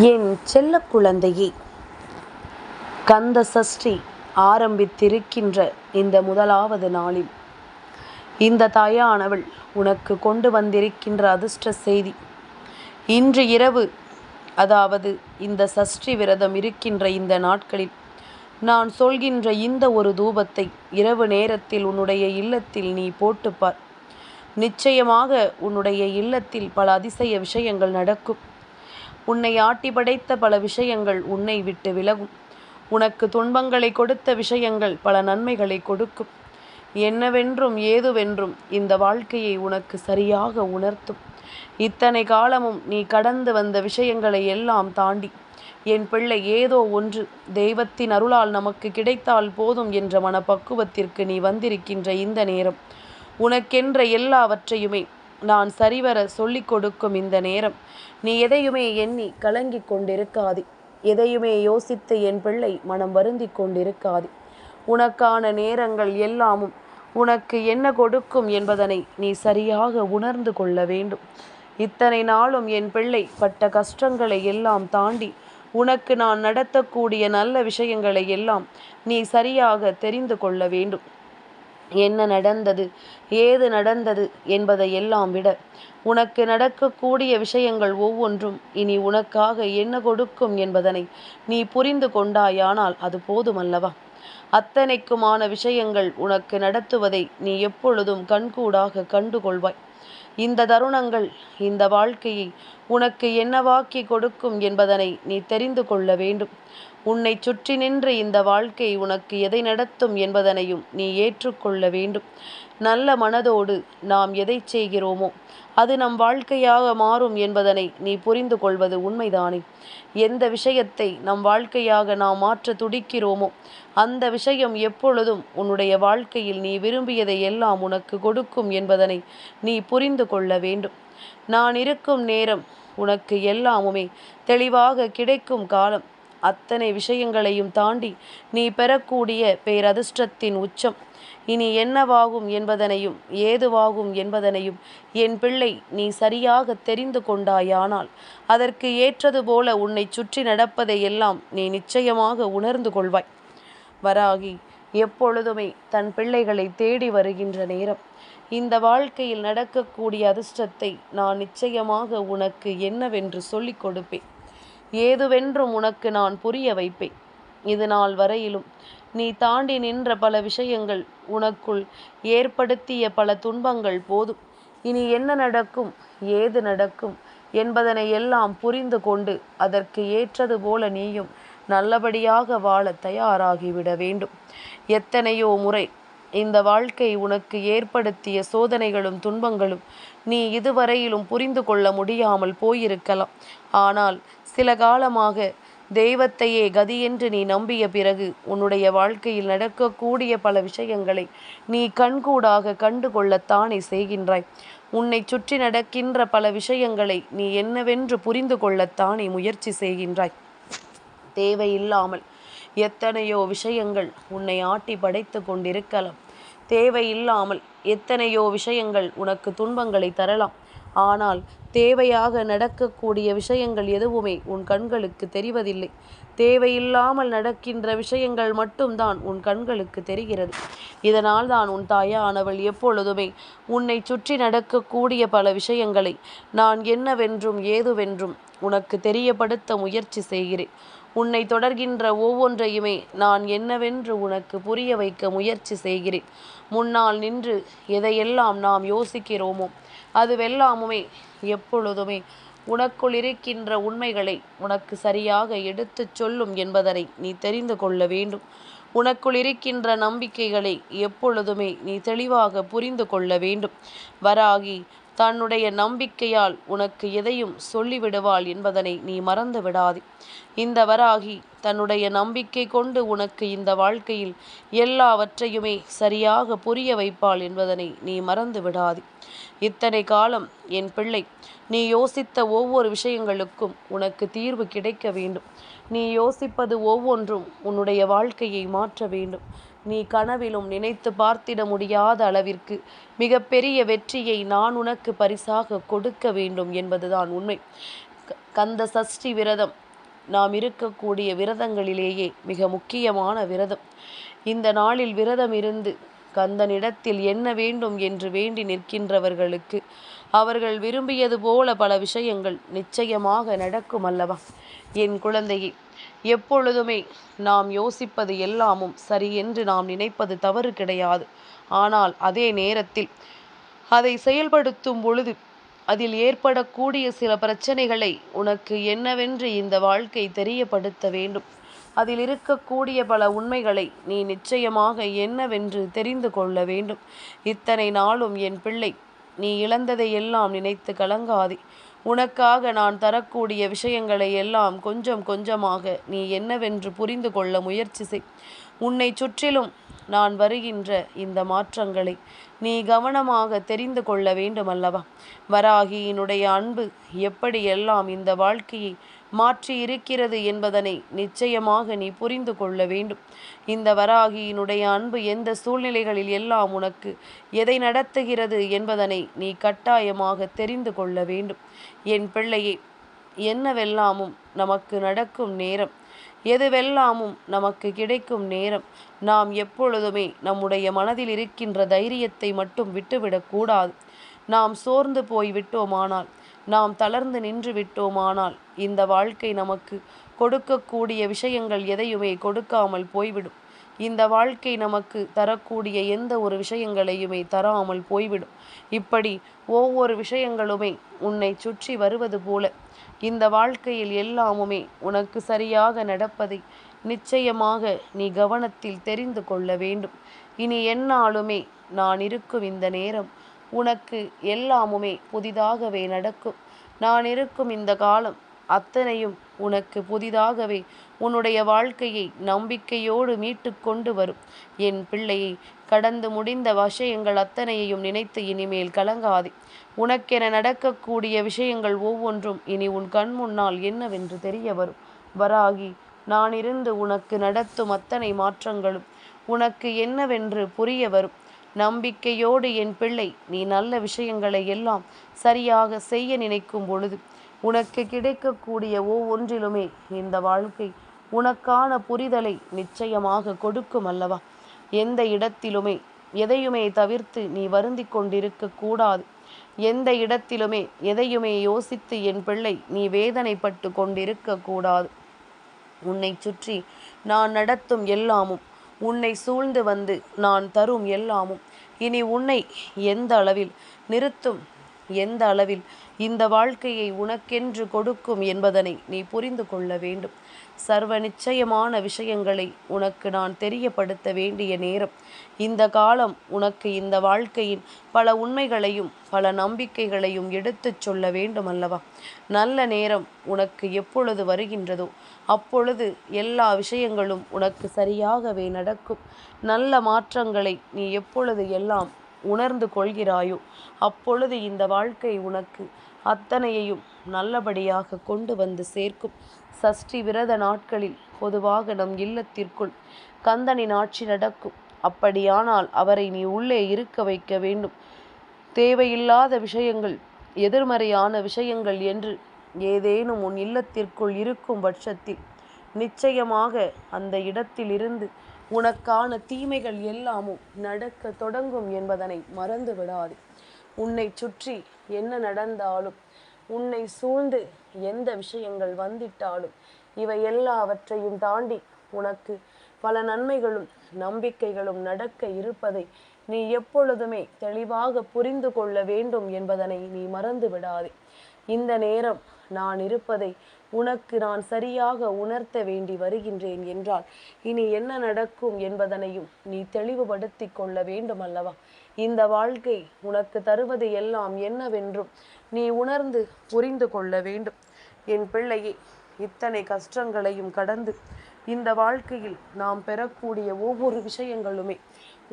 என் செல்ல குழந்தையே. கந்த சஷ்டி ஆரம்பித்திருக்கின்ற இந்த முதலாவது நாளில் இந்த தாயானவள் உனக்கு கொண்டு வந்திருக்கின்ற அதிர்ஷ்ட செய்தி. இன்று இரவு அதாவது இந்த சஷ்டி விரதம் இருக்கின்ற இந்த நாட்களில் நான் சொல்கின்ற இந்த ஒரு தூபத்தை இரவு நேரத்தில் உன்னுடைய இல்லத்தில் நீ போட்டுப்பார். நிச்சயமாக உன்னுடைய இல்லத்தில் பல அதிசய விஷயங்கள் நடக்கும். உன்னை ஆட்டி படைத்த பல விஷயங்கள் உன்னை விட்டு விலகும். உனக்கு துன்பங்களை கொடுத்த விஷயங்கள் பல நன்மைகளை கொடுக்கும். என்னவென்றும் ஏதுவென்றும் இந்த வாழ்க்கையை உனக்கு சரியாக உணர்த்தும். இத்தனை காலமும் நீ கடந்து வந்த விஷயங்களை எல்லாம் தாண்டி என் பிள்ளை ஏதோ ஒன்று தெய்வத்தின் அருளால் நமக்கு கிடைத்தால் போதும் என்ற மனப்பக்குவத்திற்கு நீ வந்திருக்கின்ற இந்த நேரம் உனக்கென்ற எல்லாவற்றையுமே நான் சரிவர சொல்லிக் கொடுக்கும் இந்த நேரம். நீ எதையுமே எண்ணி கலங்கி கொண்டிருக்காதே. எதையுமே யோசித்து என் பிள்ளை மனம் வருந்தி கொண்டிருக்காதே. உனக்கான நேரங்கள் எல்லாமும் உனக்கு என்ன கொடுக்கும் என்பதனை நீ சரியாக உணர்ந்து கொள்ள வேண்டும். இத்தனை நாளும் என் பிள்ளை பட்ட கஷ்டங்களை எல்லாம் தாண்டி உனக்கு நான் நடத்தக்கூடிய நல்ல விஷயங்களை எல்லாம் நீ சரியாக தெரிந்து கொள்ள வேண்டும். என்ன நடந்தது? ஏது நடந்தது என்பதை எல்லாம் விட உனக்கு நடக்கக்கூடிய விஷயங்கள் ஒவ்வொன்றும் இனி உனக்காக என்ன கொடுக்கும் என்பதனை நீ புரிந்து கொண்டாயானால் அது போதுமல்லவா? அத்தனைக்குமான விஷயங்கள் உனக்கு நடத்துவதை நீ எப்பொழுதும் கண்கூடாக கண்டுகொள்வாய். இந்த தருணங்கள் இந்த வாழ்க்கையை உனக்கு என்னவாக்கி கொடுக்கும் என்பதனை நீ தெரிந்து கொள்ள வேண்டும். உன்னை சுற்றி நின்று இந்த வாழ்க்கை உனக்கு எதை நடத்தும் என்பதனையும் நீ ஏற்றுக்கொள்ள வேண்டும். நல்ல மனதோடு நாம் எதை செய்கிறோமோ அது நம் வாழ்க்கையாக மாறும் என்பதனை நீ புரிந்து கொள்வது உண்மைதானே? எந்த விஷயத்தை நம் வாழ்க்கையாக நாம் மாற்ற துடிக்கிறோமோ அந்த விஷயம் எப்பொழுதும் உன்னுடைய வாழ்க்கையில் நீ விரும்பியதை எல்லாம் உனக்கு கொடுக்கும் என்பதனை நீ புரிந்து கொள்ள வேண்டும். நான் இருக்கும் நேரம் உனக்கு எல்லாமுமே தெளிவாக கிடைக்கும் காலம். அத்தனை விஷயங்களையும் தாண்டி நீ பெறக்கூடிய பேரதிர்ஷ்டத்தின் உச்சம். இனி என்னவாகும் என்பதனையும் ஏதுவாகும் என்பதனையும் என் பிள்ளை நீ சரியாக தெரிந்து கொண்டாயானால் அதற்கு ஏற்றது போல உன்னை சுற்றி நடப்பதை எல்லாம் நீ நிச்சயமாக உணர்ந்து கொள்வாய். வராகி எப்பொழுதுமே தன் பிள்ளைகளை தேடி வருகின்ற நேரம். இந்த வாழ்க்கையில் நடக்கக்கூடிய அதிர்ஷ்டத்தை நான் நிச்சயமாக உனக்கு என்னவென்று சொல்லிக் கொடுப்பேன். ஏதுவென்றும் உனக்கு நான் புரிய வைப்பேன். இது நாள் வரையிலும் நீ தாண்டி நின்ற பல விஷயங்கள் உனக்குள் ஏற்படுத்திய பல துன்பங்கள் போதும். இனி என்ன நடக்கும்? ஏது நடக்கும்? என்பதனை எல்லாம் புரிந்து கொண்டு அதற்கு ஏற்றது போல நீயும் நல்லபடியாக வாழ தயாராகிவிட வேண்டும். எத்தனையோ முறை இந்த வாழ்க்கை உனக்கு ஏற்படுத்திய சோதனைகளும் துன்பங்களும் நீ இதுவரையிலும் புரிந்து கொள்ள முடியாமல் போயிருக்கலாம். ஆனால் சில காலமாக தெய்வத்தையே கதியென்று நீ நம்பிய பிறகு உன்னுடைய வாழ்க்கையில் நடக்கக்கூடிய பல விஷயங்களை நீ கண்கூடாக கண்டு கொள்ளத்தானே செய்கின்றாய். உன்னை சுற்றி நடக்கின்ற பல விஷயங்களை நீ என்னவென்று புரிந்து கொள்ளத்தானே முயற்சி செய்கின்றாய். தேவையில்லாமல் எத்தனையோ விஷயங்கள் உன்னை ஆட்டி படைத்து கொண்டிருக்கலாம். தேவையில்லாமல் எத்தனையோ விஷயங்கள் உனக்கு துன்பங்களை தரலாம். ஆனால் தேவையாக நடக்கக்கூடிய விஷயங்கள் எதுவுமே உன் கண்களுக்கு தெரிவதில்லை. தேவையில்லாமல் நடக்கின்ற விஷயங்கள் மட்டும்தான் உன் கண்களுக்கு தெரிகிறது. இதனால் தான் உன் தாயானவள் எப்பொழுதுமே உன்னை சுற்றி நடக்கக்கூடிய பல விஷயங்களை நான் என்னவென்றும் ஏதுவென்றும் உனக்கு தெரியப்படுத்த முயற்சி செய்கிறேன். உன்னை தொடர்கின்ற ஒவ்வொன்றையுமே நான் என்னவென்று உனக்கு புரிய வைக்க முயற்சி செய்கிறேன். முன்னால் நின்று எதையெல்லாம் நாம் யோசிக்கிறோமோ அதுவெல்லாமுமே எப்பொழுதுமே உனக்குள் இருக்கின்ற உண்மைகளை உனக்கு சரியாக எடுத்துச் சொல்லும் என்பதனை நீ தெரிந்து கொள்ள வேண்டும். உனக்குள் இருக்கின்ற நம்பிக்கைகளை எப்பொழுதுமே நீ தெளிவாக புரிந்து கொள்ள வேண்டும். வராகி தன்னுடைய நம்பிக்கையால் உனக்கு எதையும் சொல்லிவிடுவாள் என்பதனை நீ மறந்து விடாதே. இந்த வராகி தன்னுடைய நம்பிக்கை கொண்டு உனக்கு இந்த வாழ்க்கையில் எல்லாவற்றையுமே சரியாக புரிய வைப்பாள் என்பதனை நீ மறந்து விடாதே. இத்தனை காலம் என் பிள்ளை நீ யோசித்த ஒவ்வொரு விஷயங்களுக்கும் உனக்கு தீர்வு கிடைக்க வேண்டும். நீ யோசிப்பது ஒவ்வொன்றும் உன்னுடைய வாழ்க்கையை மாற்ற வேண்டும். நீ கனவிலும் நினைத்து பார்த்திட முடியாத அளவிற்கு மிகப்பெரிய வெற்றியை நான் உனக்கு பரிசாக கொடுக்க வேண்டும் என்பதுதான் உண்மை. கந்த சஷ்டி விரதம் நாம் இருக்கக்கூடிய விரதங்களிலேயே மிக முக்கியமான விரதம். இந்த நாளில் விரதம் இருந்து கந்தனிடத்தில் என்ன வேண்டும் என்று வேண்டி நிற்கின்றவர்களுக்கு. அவர்கள் விரும்பியது போல பல விஷயங்கள் நிச்சயமாக நடக்கும் அல்லவா? என் குழந்தையே எப்பொழுதுமே நாம் யோசிப்பது எல்லாமும் சரி என்று நாம் நினைப்பது தவறு கிடையாது. ஆனால் அதே நேரத்தில் அதை செயல்படுத்தும் பொழுது அதில் ஏற்படக்கூடிய சில பிரச்சனைகளை உனக்கு என்னவென்று இந்த வாழ்க்கை தெரியப்படுத்த வேண்டும். அதில் இருக்கக்கூடிய பல உண்மைகளை நீ நிச்சயமாக என்னவென்று தெரிந்து கொள்ள வேண்டும். இத்தனை நாளும் என் பிள்ளை நீ இழந்ததை எல்லாம் நினைத்து கலங்காதே. உனக்காக நான் தரக்கூடிய விஷயங்களை எல்லாம் கொஞ்சம் கொஞ்சமாக நீ என்னவென்று புரிந்து கொள்ள முயற்சி செய். உன்னை சுற்றிலும் நான் வருகின்ற இந்த மாற்றங்களை நீ கவனமாக தெரிந்து கொள்ள வேண்டுமல்லவா? வராகியினுடைய அன்பு எப்படியெல்லாம் இந்த வாழ்க்கையை மாற்றி இருக்கிறது என்பதனை நிச்சயமாக நீ புரிந்து கொள்ள வேண்டும். இந்த வராகியினுடைய அன்பு எந்த சூழ்நிலைகளில் எல்லாம் உனக்கு எதை நடத்துகிறது என்பதனை நீ கட்டாயமாக தெரிந்து கொள்ள வேண்டும். என் பிள்ளையே என்னவெல்லாமும் நமக்கு நடக்கும் நேரம் எதுவெல்லாமும் நமக்கு கிடைக்கும் நேரம் நாம் எப்பொழுதுமே நம்முடைய மனதில் இருக்கின்ற தைரியத்தை மட்டும் விட்டுவிடக்கூடாது. நாம் சோர்ந்து போய் விட்டோமானால் நாம் தளர்ந்து நின்று விட்டோமானால் இந்த வாழ்க்கை நமக்கு கொடுக்கக்கூடிய விஷயங்கள் எதையுமே கொடுக்காமல் போய்விடும். இந்த வாழ்க்கை நமக்கு தரக்கூடிய எந்த ஒரு விஷயங்களையுமே தராமல் போய்விடும். இப்படி ஒவ்வொரு விஷயங்களுமே உன்னை சுற்றி வருவது போல இந்த வாழ்க்கையில் எல்லாமுமே உனக்கு சரியாக நடப்பதை நிச்சயமாக நீ கவனத்தில் தெரிந்து கொள்ள வேண்டும். இனி என்னாலுமே நான் இருக்கும் இந்த நேரம் உனக்கு எல்லாமுமே புதிதாகவே நடக்கும். நான் இருக்கும் இந்த காலம் அத்தனையும் உனக்கு புதிதாகவே உன்னுடைய வாழ்க்கையை நம்பிக்கையோடு மீட்டு கொண்டு வரும். என் பிள்ளையை கடந்து முடிந்த விஷயங்கள் அத்தனையையும் நினைத்து இனிமேல் கலங்காதே. உனக்கென நடக்கக்கூடிய விஷயங்கள் ஒவ்வொன்றும் இனி உன் கண் முன்னால் என்னவென்று தெரிய வரும். வராகி நான் இருந்து உனக்கு நடத்தும் அத்தனை மாற்றங்களும் உனக்கு என்னவென்று புரிய வரும். நம்பிக்கையோடு என் பிள்ளை நீ நல்ல விஷயங்களை எல்லாம் சரியாக செய்ய நினைக்கும் பொழுது உனக்கு கிடைக்கக்கூடிய ஒவ்வொன்றிலுமே இந்த வாழ்க்கை உனக்கான புரிதலை நிச்சயமாக கொடுக்கும் அல்லவா? எந்த இடத்திலுமே எதையுமே தவிர்த்து நீ வருந்தி கொண்டிருக்க கூடாது. எந்த இடத்திலுமே எதையுமே யோசித்து என் பிள்ளை நீ வேதனைப்பட்டு கொண்டிருக்க கூடாது. உன்னை சுற்றி நான் நடத்தும் எல்லாமும் உன்னை சூழ்ந்து வந்து நான் தரும் எல்லாமும். இனி உன்னை எந்த அளவில் நிறுத்தும்? எந்த அளவில் இந்த வாழ்க்கையை உனக்கென்று கொடுக்கும் என்பதனை நீ புரிந்து கொள்ள வேண்டும். சர்வ நிச்சயமான விஷயங்களை உனக்கு நான் தெரியப்படுத்த வேண்டிய நேரம். இந்த காலம் உனக்கு இந்த வாழ்க்கையின் பல உண்மைகளையும் பல நம்பிக்கைகளையும் எடுத்துச் சொல்ல வேண்டும் அல்லவா நல்ல நேரம் உனக்கு எப்பொழுது வருகின்றதோ அப்பொழுது எல்லா விஷயங்களும் உனக்கு சரியாகவே நடக்கும். நல்ல மாற்றங்களை நீ எப்பொழுது எல்லாம் உணர்ந்து கொள்கிறாயோ அப்பொழுது இந்த வாழ்க்கை உனக்கு அத்தனையையும் நல்லபடியாக கொண்டு வந்து சேர்க்கும். சஷ்டி விரத நாட்களில் பொதுவாக நம் இல்லத்திற்குள் கந்தனின் ஆட்சி நடக்கும். அப்படியானால் அவரை நீ உள்ளே இருக்க வைக்க வேண்டும். தேவையில்லாத விஷயங்கள் எதிர்மறையான விஷயங்கள் என்று ஏதேனும் உன் இல்லத்திற்குள் இருக்கும் பட்சத்தில் நிச்சயமாக அந்த இடத்திலிருந்து உனக்கான தீமைகள் எல்லாமும் நடக்க தொடங்கும் என்பதனை மறந்து விடாது உன்னை சுற்றி என்ன நடந்தாலும் உன்னை சூழ்ந்து எந்த விஷயங்கள் வந்திட்டாலும் இவை எல்லாவற்றையும் தாண்டி உனக்கு பல நன்மைகளும் நம்பிக்கைகளும் நடக்க இருப்பதை நீ எப்பொழுதுமே தெளிவாக புரிந்து கொள்ள வேண்டும் என்பதனை நீ மறந்து விடாதே இந்த நேரம் நான் இருப்பதை உனக்கு நான் சரியாக உணர்த்த வேண்டி வருகின்றேன் என்றால் இனி என்ன நடக்கும் என்பதனையும் நீ தெளிவுபடுத்தி கொள்ள வேண்டும் அல்லவா இந்த வாழ்க்கை உனக்கு தருவது எல்லாம் என்னவென்றும் நீ உணர்ந்து புரிந்து கொள்ள வேண்டும். என் பிள்ளையே இத்தனை கஷ்டங்களையும் கடந்து இந்த வாழ்க்கையில் நாம் பெறக்கூடிய ஒவ்வொரு விஷயங்களுமே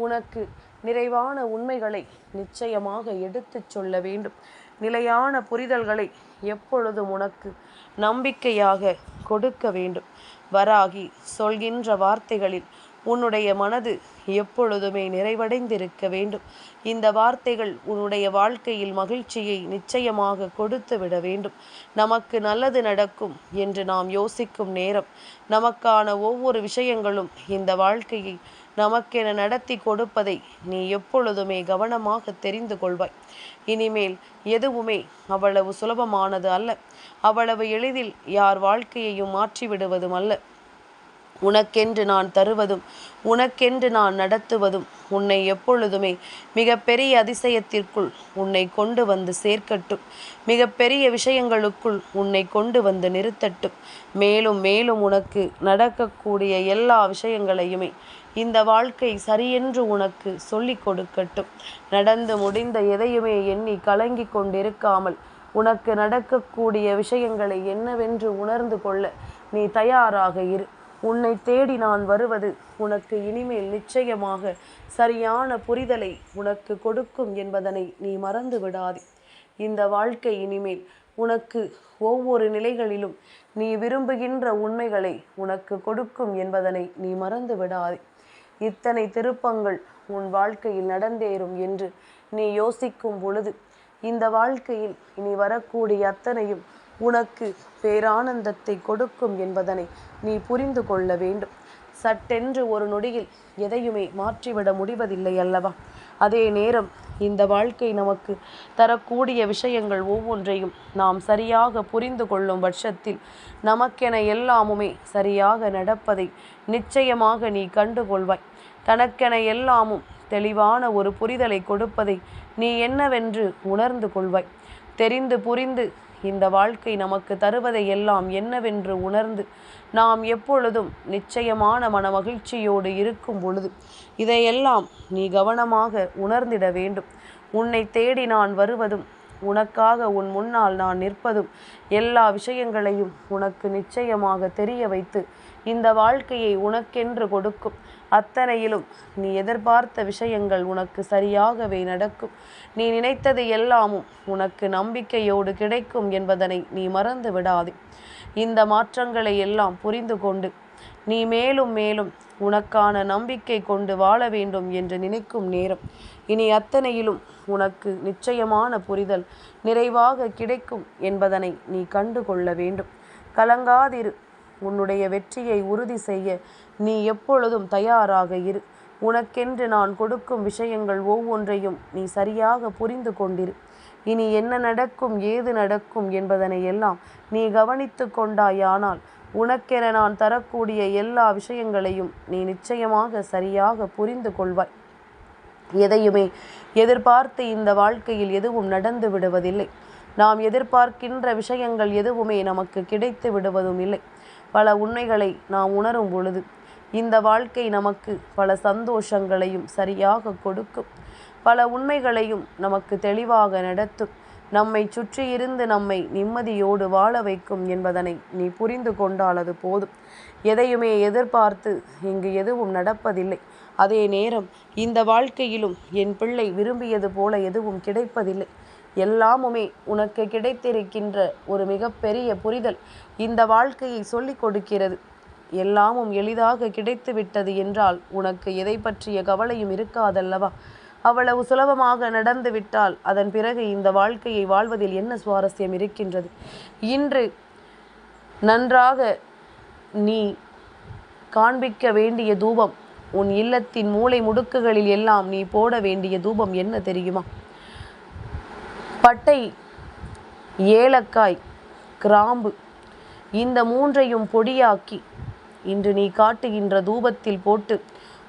உனக்கு நிறைவான உண்மைகளை நிச்சயமாக எடுத்துச் சொல்ல வேண்டும். நிலையான புரிதல்களை எப்பொழுதும் உனக்கு நம்பிக்கையாக கொடுக்க வேண்டும். வராகி சொல்கின்ற வார்த்தைகளில் உன்னுடைய மனது எப்பொழுதுமே நிறைவடைந்திருக்க வேண்டும். இந்த வார்த்தைகள் உன்னுடைய வாழ்க்கையில் மகிழ்ச்சியை நிச்சயமாக கொடுத்து விட வேண்டும். நமக்கு நல்லது நடக்கும் என்று நாம் யோசிக்கும் நேரம். நமக்கான ஒவ்வொரு விஷயங்களும் இந்த வாழ்க்கையை நமக்கென நடத்தி கொடுப்பதை நீ எப்பொழுதுமே கவனமாக தெரிந்து கொள்வாய். இனிமேல் எதுவுமே அவ்வளவு சுலபமானது அல்ல. அவ்வளவு எளிதில் யார் வாழ்க்கையையும் மாற்றிவிடுவதும் அல்ல. உனக்கென்று நான் தருவதும் உனக்கென்று நான் நடத்துவதும் உன்னை எப்பொழுதுமே மிக பெரிய அதிசயத்திற்குள் உன்னை கொண்டு வந்து சேர்க்கட்டும். மிக பெரிய விஷயங்களுக்குள் உன்னை கொண்டு வந்து நிறுத்தட்டும். மேலும் மேலும் உனக்கு நடக்கக்கூடிய எல்லா விஷயங்களையுமே இந்த வாழ்க்கை சரியென்று உனக்கு சொல்லிக் கொடுக்கட்டும். நடந்து முடிந்த எதையுமே எண்ணி கலங்கி கொண்டிருக்காமல் உனக்கு நடக்கக்கூடிய விஷயங்களை என்னவென்று உணர்ந்து கொள்ள நீ தயாராக இரு. உன்னை தேடி நான் வருவது உனக்கு இனிமேல் நிச்சயமாக சரியான புரிதலை உனக்கு கொடுக்கும் என்பதனை நீ மறந்து விடாதே. இந்த வாழ்க்கை இனிமேல் உனக்கு ஒவ்வொரு நிலைகளிலும் நீ விரும்புகின்ற உண்மைகளை உனக்கு கொடுக்கும் என்பதனை நீ மறந்து விடாதே. இத்தனை திருப்பங்கள் உன் வாழ்க்கையில் நடந்தேறும் என்று நீ யோசிக்கும் பொழுது இந்த வாழ்க்கையில் இனி வரக்கூடிய அத்தனையும் உனக்கு பேரானந்தத்தை கொடுக்கும் என்பதனை நீ புரிந்து கொள்ள வேண்டும். சட்டென்று ஒரு நொடியில் எதையுமே மாற்றிவிட முடிவதில்லை அல்லவா? அதே நேரம் இந்த வாழ்க்கை நமக்கு தரக்கூடிய விஷயங்கள் ஒவ்வொன்றையும் நாம் சரியாக புரிந்து கொள்ளும் பட்சத்தில் நமக்கென எல்லாமுமே சரியாக நடப்பதை நிச்சயமாக நீ கண்டுகொள்வாய். தனக்கென எல்லாமும் தெளிவான ஒரு புரிதலை கொடுப்பதை நீ என்னவென்று உணர்ந்து கொள்வாய். தெரிந்து புரிந்து இந்த வாழ்க்கை நமக்கு தருவதை எல்லாம் என்னவென்று உணர்ந்து நாம் எப்பொழுதும் நிச்சயமான மன மகிழ்ச்சியோடு இருக்கும் பொழுது இதையெல்லாம் நீ கவனமாக உணர்ந்திட வேண்டும். உன்னை தேடி நான் வருவதும் உனக்காக உன் முன்னால் நான் நிற்பதும் எல்லா விஷயங்களையும் உனக்கு நிச்சயமாக தெரிய வைத்து இந்த வாழ்க்கையை உனக்கென்று கொடுக்கும். அத்தனையிலும் நீ எதிர்பார்த்த விஷயங்கள் உனக்கு சரியாகவே நடக்கும். நீ நினைத்தது எல்லாமும் உனக்கு நம்பிக்கையோடு கிடைக்கும் என்பதனை நீ மறந்து விடாதே. இந்த மாற்றங்களை எல்லாம் புரிந்து கொண்டு நீ மேலும் மேலும் உனக்கான நம்பிக்கை கொண்டு வாழ வேண்டும் என்று நினைக்கும் நேரம். இனி அத்தனையிலும் உனக்கு நிச்சயமான புரிதல் நிறைவாக கிடைக்கும் என்பதனை நீ கண்டு கொள்ள வேண்டும். கலங்காதிரு. உன்னுடைய வெற்றியை உறுதி செய்ய நீ எப்பொழுதும் தயாராக இரு. உனக்கென்று நான் கொடுக்கும் விஷயங்கள் ஒவ்வொன்றையும் நீ சரியாக புரிந்து கொண்டிரு. இனி என்ன நடக்கும் ஏது நடக்கும் என்பதனை எல்லாம் நீ கவனித்து கொண்டாயானால் உனக்கென நான் தரக்கூடிய எல்லா விஷயங்களையும் நீ நிச்சயமாக சரியாக புரிந்து கொள்வாய். எதையுமே எதிர்பார்த்து இந்த வாழ்க்கையில் எதுவும் நடந்து விடுவதில்லை. நாம் எதிர்பார்க்கின்ற விஷயங்கள் எதுவுமே நமக்கு கிடைத்து விடுவதும் இல்லை. பல உண்மைகளை நாம் உணரும் பொழுது இந்த வாழ்க்கை நமக்கு பல சந்தோஷங்களையும் சரியாக கொடுக்கும். பல உண்மைகளையும் நமக்கு தெளிவாக நடத்தும். நம்மை சுற்றியிருந்து நம்மை நிம்மதியோடு வாழ வைக்கும் என்பதனை நீ புரிந்து கொண்டால் அது போதும். எதையுமே எதிர்பார்த்து இங்கு எதுவும் நடப்பதில்லை. அதே நேரம் இந்த வாழ்க்கையிலும் என் பிள்ளை விரும்பியது போல எதுவும் கிடைப்பதில்லை. எல்லாமுமே உனக்கு கிடைத்திருக்கின்ற ஒரு மிகப்பெரிய புரிதல் இந்த வாழ்க்கையை சொல்லிக் கொடுக்கிறது. எல்லாமும் எளிதாக கிடைத்து விட்டது என்றால் உனக்கு எதை பற்றிய கவலையும் இருக்காதல்லவா? அவ்வளவு சுலபமாக நடந்து விட்டால் அதன் பிறகு இந்த வாழ்க்கையை வாழ்வதில் என்ன சுவாரஸ்யம் இருக்கின்றது? இன்று நன்றாக நீ காண்பிக்க வேண்டிய தூபம் உன் இல்லத்தின் மூளை முடுக்குகளில் எல்லாம் நீ போட வேண்டிய தூபம் என்ன தெரியுமா? பட்டை ஏலக்காய் கிராம்பு இந்த மூன்றையும் பொடியாக்கி இன்று நீ காட்டுகின்ற தூபத்தில் போட்டு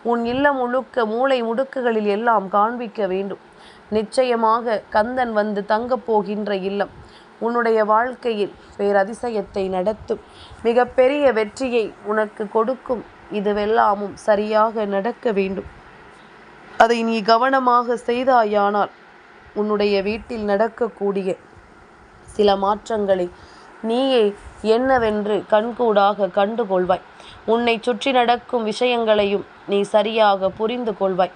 உன் இல்லம் முழுக்க மூளை முடுக்குகளில் எல்லாம் காண்பிக்க வேண்டும். நிச்சயமாக கந்தன் வந்து தங்கப் போகின்ற இல்லம் உன்னுடைய வாழ்க்கையில் பேரதிசயத்தை நடத்தும். மிகப்பெரிய வெற்றியை உனக்கு கொடுக்கும். இதுவெல்லாமும் சரியாக நடக்க வேண்டும். அதை நீ கவனமாக செய்தாயானால் உன்னுடைய வீட்டில் நடக்கக்கூடிய சில மாற்றங்களை நீயே என்னவென்று கண்கூடாக கண்டுகொள்வாய். உன்னை சுற்றி நடக்கும் விஷயங்களையும் நீ சரியாக புரிந்து கொள்வாய்.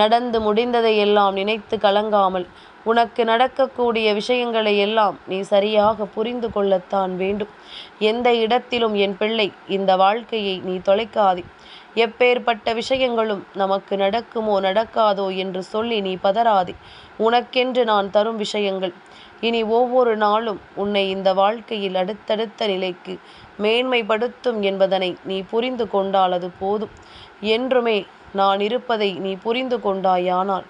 நடந்து முடிந்ததை எல்லாம் நினைத்து கலங்காமல் உனக்கு நடக்கக்கூடிய விஷயங்களை எல்லாம் நீ சரியாக புரிந்து கொள்ளத்தான் வேண்டும். எந்த இடத்திலும் என் பிள்ளை இந்த வாழ்க்கையை நீ தொலைக்காதே. எப்பேற்பட்ட விஷயங்களும் நமக்கு நடக்குமோ நடக்காதோ என்று சொல்லி நீ பதறாதே. உனக்கென்று நான் தரும் விஷயங்கள் இனி ஒவ்வொரு நாளும் உன்னை இந்த வாழ்க்கையில் அடுத்தடுத்த நிலைக்கு மேன்மைப்படுத்தும் என்பதனை நீ புரிந்து கொண்டால் அது போதும். என்றுமே நான் இருப்பதை நீ புரிந்து கொண்டாயானால்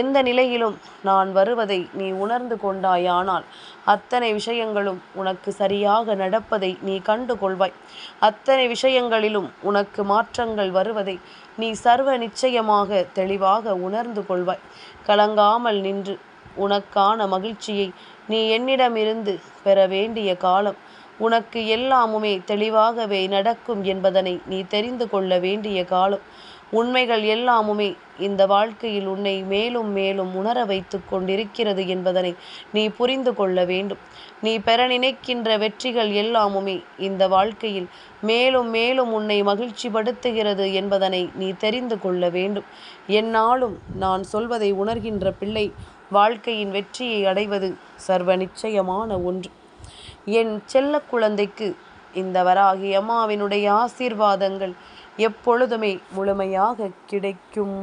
எந்த நிலையிலும் நான் வருவதை நீ உணர்ந்து கொண்டாயானால் அத்தனை விஷயங்களும் உனக்கு சரியாக நடப்பதை நீ கண்டு கொள்வாய். அத்தனை விஷயங்களிலும் உனக்கு மாற்றங்கள் வருவதை நீ சர்வ நிச்சயமாக தெளிவாக உணர்ந்து கொள்வாய். கலங்காமல் நின்று உனக்கான மகிழ்ச்சியை நீ என்னிடமிருந்து பெற வேண்டிய காலம் உனக்கு எல்லாமுமே தெளிவாகவே நடக்கும் என்பதனை நீ தெரிந்து கொள்ள வேண்டிய காலம். உண்மைகள் எல்லாமுமே இந்த வாழ்க்கையில் உன்னை மேலும் மேலும் உணர வைத்து கொண்டிருக்கிறது என்பதனை நீ புரிந்து கொள்ள வேண்டும். நீ பெற நினைக்கின்ற வெற்றிகள் எல்லாமுமே இந்த வாழ்க்கையில் மேலும் மேலும் உன்னை மகிழ்ச்சிப்படுத்துகிறது என்பதனை நீ தெரிந்து கொள்ள வேண்டும். என்னாலும் நான் சொல்வதை உணர்கின்ற பிள்ளை வாழ்க்கையின் வெற்றியை அடைவது சர்வ நிச்சயமான ஒன்று. என் செல்ல குழந்தைக்கு இந்த வராகி அம்மாவினுடைய ஆசீர்வாதங்கள் எப்பொழுதுமே முழுமையாக கிடைக்கும்.